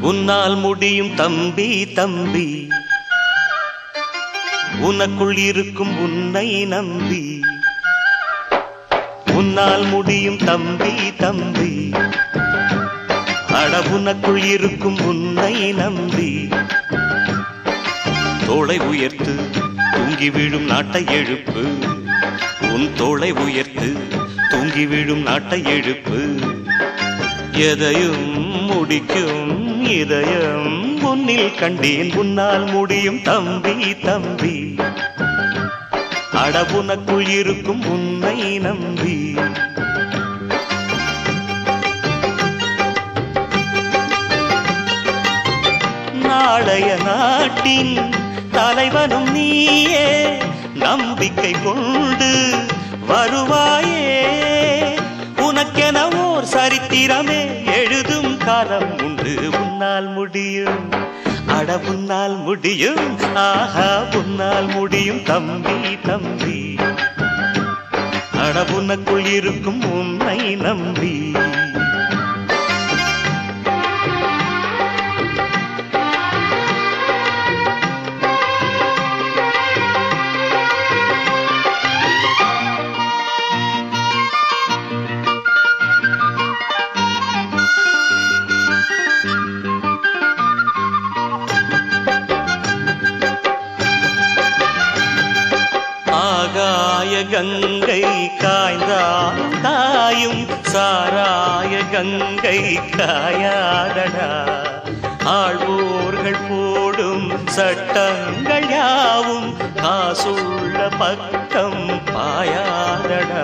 உன்னால் முடியும் தம்பி தம்பி. உனக்குள் இருக்கும் உன்னை நம்பி. உன்னால் முடியும் தம்பி தம்பி. அட உனக்குள் இருக்கும் உன்னை நம்பி. தோளை உயர்த்து தூங்கி விழும் நாட்டை எழுப்பு. உன் தோளை உயர்த்து தூங்கி விழும் நாட்டை எழுப்பு. எதையும் முடிக்கும் இதயம் உன்னில் கண்டேன். உன்னால் முடியும் தம்பி தம்பி. அடபுனக்குள் இருக்கும் உன்னை நம்பி. நாளைய நாட்டின் தலைவனும் நீயே. நம்பிக்கை கொண்டு வருவாயே. சரித்திரமே எழுதும் காலம் உண்டு. உன்னால் முடியும். அட உன்னால் முடியும். ஆஹா உன்னால் முடியும். தம்பி தம்பி. அட உனக்குள் இருக்கும் உன்னை நம்பி. ஆகாய கங்கை காய்ந்தால் தாயும் சாராய கங்கை காயாதடா. ஆழ்வோர்கள் போடும் சட்டங்கள் யாவும் காசுள்ள பக்கம் பாயாதடா.